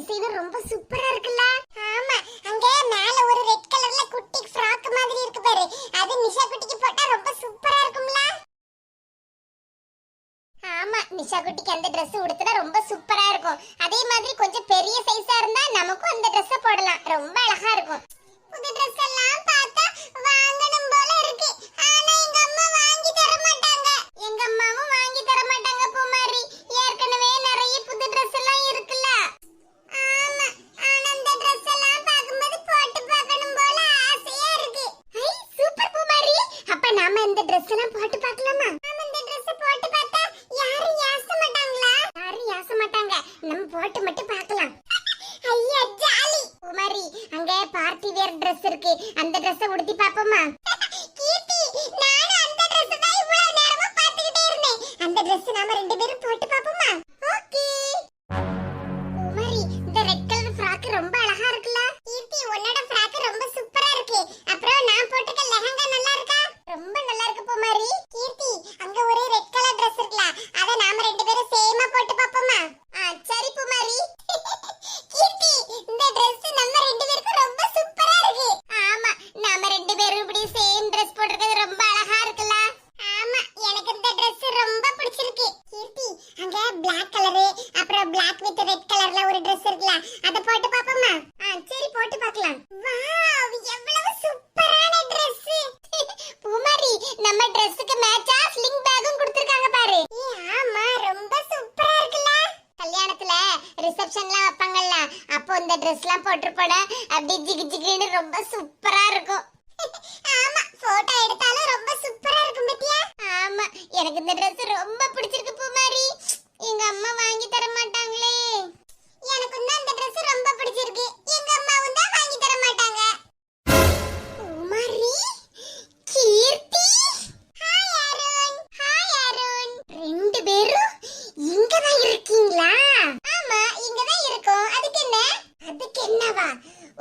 Design ரொம்ப சூப்பரா இருக்குல்ல? ஆமா அங்க மேல ஒரு ரெட் கலர்ல குட்டி ஃப்ராக் மாதிரி இருக்கு பாரு. அது நிஷா குட்டிக்கு போட்டா ரொம்ப சூப்பரா இருக்கும்ல? ஆமா நிஷா குட்டிக்கு அந்த Dress உடுத்தினா ரொம்ப சூப்பரா இருக்கும். அதே மாதிரி Dress எல்லாம் போட்டு பார்க்கலாமா? ஆமா இந்த போட்டு பார்த்தா யாரும் யாச மாட்டாங்களா? யாரும் யாச மாட்டாங்க. நம்ம போட்டு மட்டும் பார்க்கலாம். ஐயா ஜாலி. குமாரி அங்க பார்ட்டி வேர் Dress இருக்கு. அந்த Dress உடுத்தி பாப்போமா கீர்த்தி நானும் அந்த Dress தான் இவ்வளவு நேரமா பார்த்துக்கிட்டே இருந்தேன். அந்த Dress நாம ரெண்டு பேரும் போட்டு வித் ரெட் கலர்ல ஒரு Dress இருக்குல அத போட்டு பாப்போமா ஆ சரி போட்டு பார்க்கலாம். வாவ் எவ்வளவு சூப்பரான Dress. பூமாரி நம்ம Dressக்கு மேட்சா ஸ்லிங் பேக்கும் கொடுத்திருக்காங்க பாரு. ஆமா ரொம்ப சூப்பரா இருக்குல கல்யாணத்துல ரிசப்ஷன்லாம் வைப்பாங்கல்ல அப்போ இந்த Dressலாம் போட்டு போட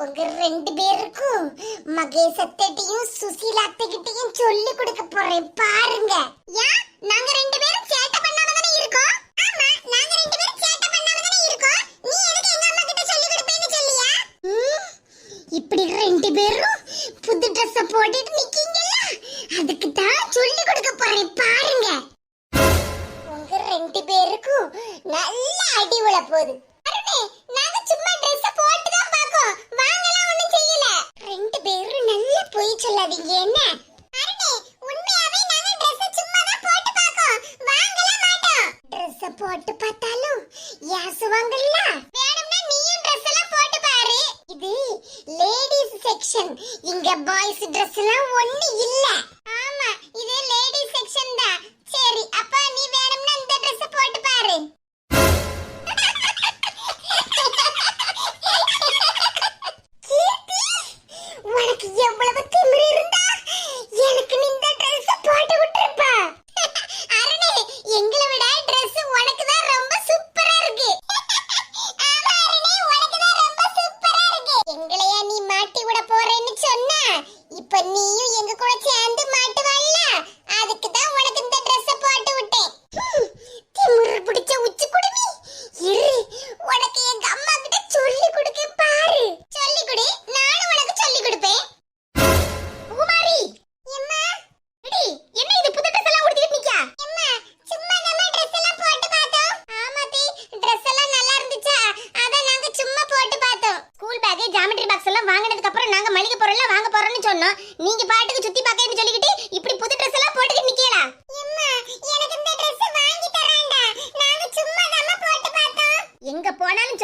அவங்க ரெண்டு பேருக்கும் மகேஷ் அத்தையும் சுசீலா அத்தைகிட்டையும் சொல்லி கொடுக்க போறேன். பாருங்க. ஏன் நாங்க ரெண்டு பேரும் சேட்டை பண்ணாம தானே இருக்கோம்? ஆமா நாங்க ரெண்டு பேரும் சேட்டை பண்ணாம தானே இருக்கோம். நீ எதுக்கு எங்க அம்மா கிட்ட சொல்லி கொடுப்பேன்னு சொல்லியா? இப்படி ரெண்டு பேரும் புது ட்ரெஸ் போட்டுட்டு நிக்கீங்கல்ல? அதுக்கு தான் சொல்லி கொடுக்க போறேன். பாருங்க. உங்க ரெண்டு பேருக்கும் நல்ல அடி போகுது செலெக்ஷன் இங்க பாய்ஸ் Dress எல்லாம் ஒண்ணு இல்லை.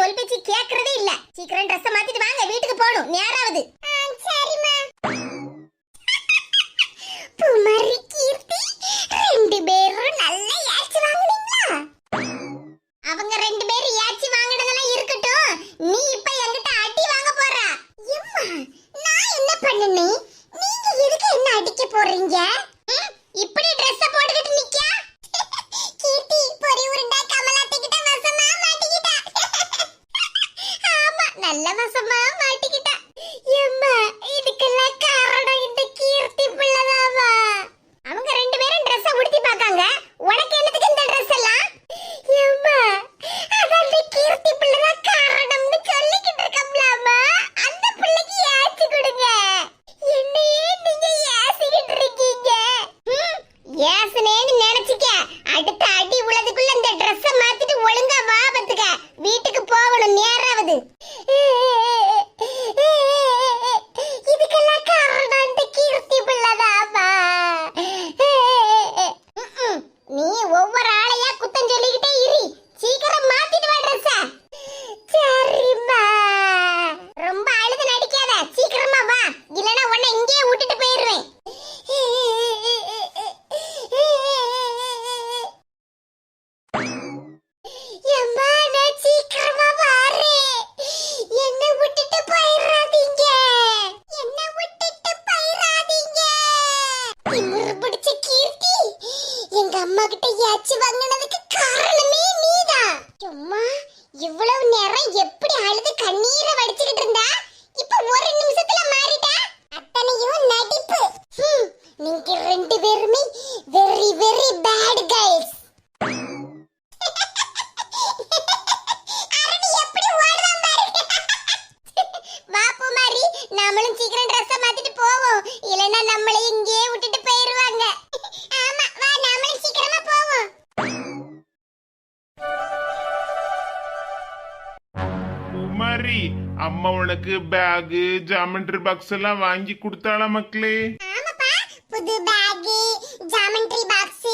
தோல்பிச்சு கேக்குறதே இல்ல சீக்கிரம் திமிருபிடிச்ச கீர்த்தி. எங்க அம்மா கிட்ட ஏச்சு வாங்கினதுக்கு காரணமே நீதான் அம்மா இவ்வளவு நேரம் எப்படி அழுது கண்ணீரை வடிச்சுக்கிட்டு இருந்தா? இப்ப ஒரு நிமிஷத்துல மாறிட்டா? அத்தனையும் நடிப்பு. நீங்க ரெண்டு பேருமே வெரி வெரி பேட் கைஸ் அம்மா உனக்கு பேகு ஜாமெண்ட்ரி பாக்ஸ் எல்லாம் வாங்கி கொடுத்தாளா மக்களே? ஆமாப்பா புது பேக் ஜாமெண்ட்ரி பாக்ஸ்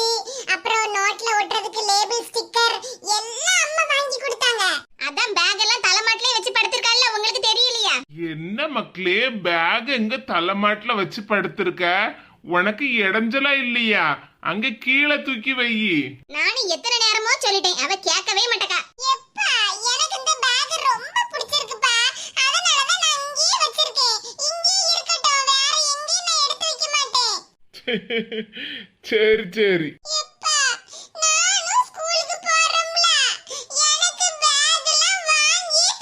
அப்புறம் நோட்ல ஒட்டுறதுக்கு லேபிள் ஸ்டிக்கர் எல்லாம் அம்மா வாங்கி கொடுத்தாங்க. அதான் பேக் எல்லாம் தலைமாட்டிலே வச்சு படுத்திருக்கால உங்களுக்கு தெரியலையா? என்ன மக்களே பேக் எங்க தலைமாட்டுல வச்சு படுத்திருக்க? உனக்கு இடைஞ்சலா இல்லையா? அங்க கீழே தூக்கி வை நானும் எத்தனை நேரமோ சொல்லிட்டேன் அவ கேட்கவே மாட்டக்கா எப்பா எனக்கு இந்த பேக் ரொம்ப பிடிச்சிருக்குப்பா அதனால தான் நான் இங்கேயே வச்சிருக்கேன் இங்கேயே இருக்கட்டும் வேற எங்கேயும் நான் எடுத்து வைக்க மாட்டேன் சரி சரி எப்பா நானும் ஸ்கூலுக்கு போறோம்ல எனக்கு பேக் எல்லாம் வாங்கி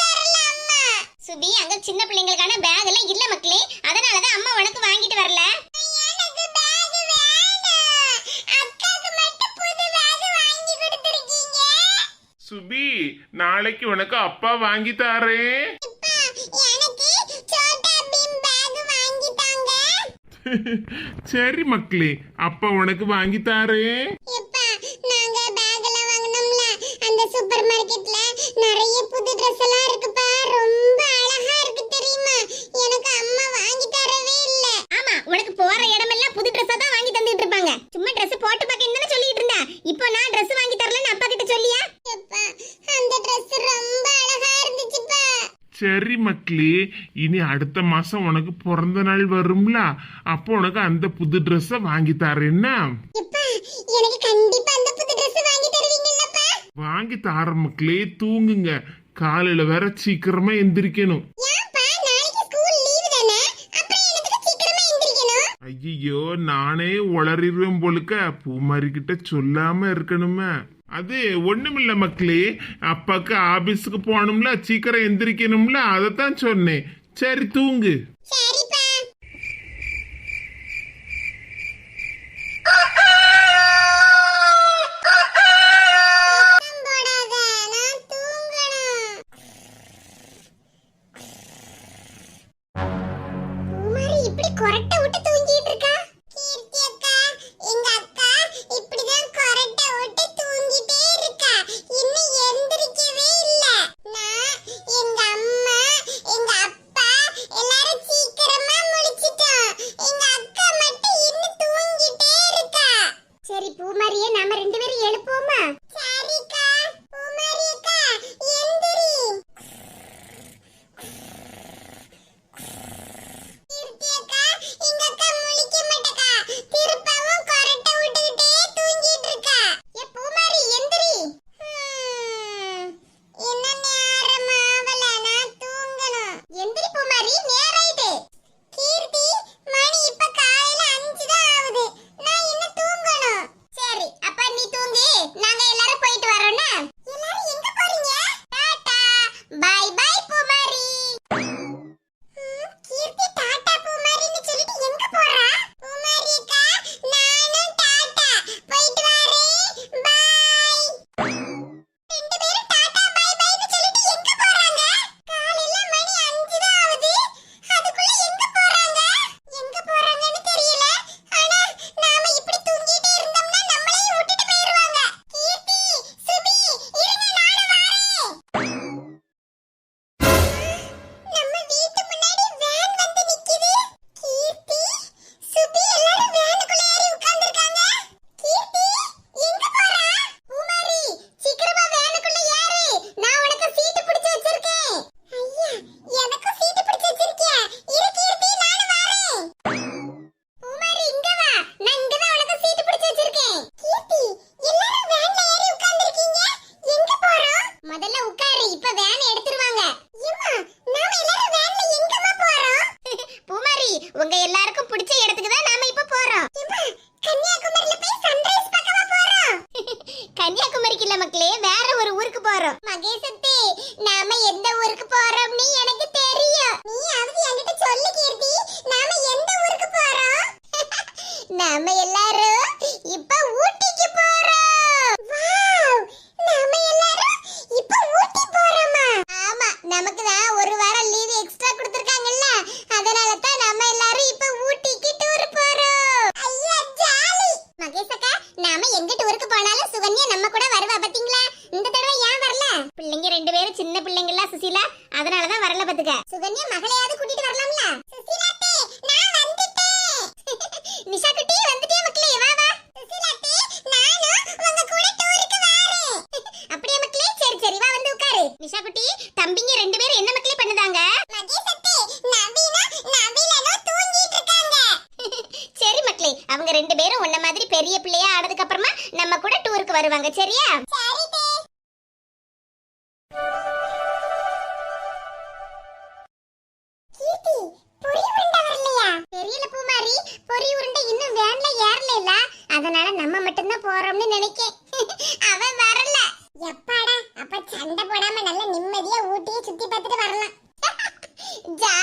தரல அம்மா சுபி அங்க சின்ன பிள்ளைங்களுக்கான பேக் எல்லாம் இல்ல மக்களே. அதனால தான் அம்மா உனக்கு வாங்கிட்டு வரல. எனக்கு பேக் வேண்டாம் அக்காக்கு மட்டும் புது பேக் வாங்கி கொடுத்திருக்கீங்க. சுபி நாளைக்கு உனக்கு அப்பா வாங்கி தாரேன் அப்பா, எனக்கு சோட்டா பீம் பேக் வாங்கி தாங்க சரி மக்களே அப்பா உனக்கு வாங்கி தாரேன். எப்பா நாங்க பேக் எல்லாம் வாங்குனோம்ல. அந்த சூப்பர் மார்க்கெட்ல நிறைய புது Dress எல்லாம் இருக்கு ரொம்ப அழகா இருக்கு தெரியுமா எனக்கு அம்மா வாங்கி தரவே இல்ல ஆமா உனக்கு போற இடமெல்லாம் புது Dress தான் வாங்கி தந்துட்டு இருப்பாங்க சும்மா Dress போட்டு பார்க்க என்ன சொல்லிட்டு இருந்தா இப்போ நான் Dress வாங்கி தரலன்னு அப்பா கிட்ட சொல்லியா எப்பா அந்த Dress ரொம்ப அழகா இருந்துச்சுப்பா சரி மக்களே இனி அடுத்த மாசம் உனக்கு பிறந்த நாள் வரும்ல. அப்போ உனக்கு அந்த புது ட்ரெஸ்ஸ வாங்கி தரேன்னா? எனக்கு கண்டிப்பா அந்த புது Dress வாங்கி தருவீங்கல்லப்பா. வாங்கி தார மக்களே தூங்குங்க. காலையில வேற சீக்கிரமா எந்திரிக்கணும். ஐயோ நானே உளறிடுவேன் போலுக்க. பூமாரி கிட்ட சொல்லாம இருக்கணுமே. அது ஒண்ணுமில்ல மக்களே. அப்பாக்கு ஆபீஸுக்கு போகணும்ல சீக்கிரம் எந்திரிக்கணும்ல அதைத்தான் சொன்னேன். சரி தூங்கு. ரெண்டு பேரும் சின்ன பிள்ளைங்களா சுசீலா. அதனால தான் வரல பாத்துக்க சுகன்யா மகளையாவது கூட்டிட்டு வரலாம்ல? சுசீலாத்தே நான் வந்துட்டேன். நிஷா குட்டி வந்துட்டே மக்களே? வா வா. சுசீலாத்தே நானும் உங்க கூட டூருக்கு வரேன். அப்படியே மக்களே? சரி சரி வா வந்து உட்காரு. நிஷா குட்டி தம்பிங்க ரெண்டு பேரும் என்ன மக்களே பண்ணுதாங்க? மகேசத்தே நவீனா நவீலனோ தூங்கிட்டு இருக்காங்க சரி மக்களே அவங்க ரெண்டு பேரும் உன்ன மாதிரி பெரிய பிள்ளையா ஆனதுக்கு அப்புறமா நம்ம கூட டூருக்கு வருவாங்க சரியா? Yeah.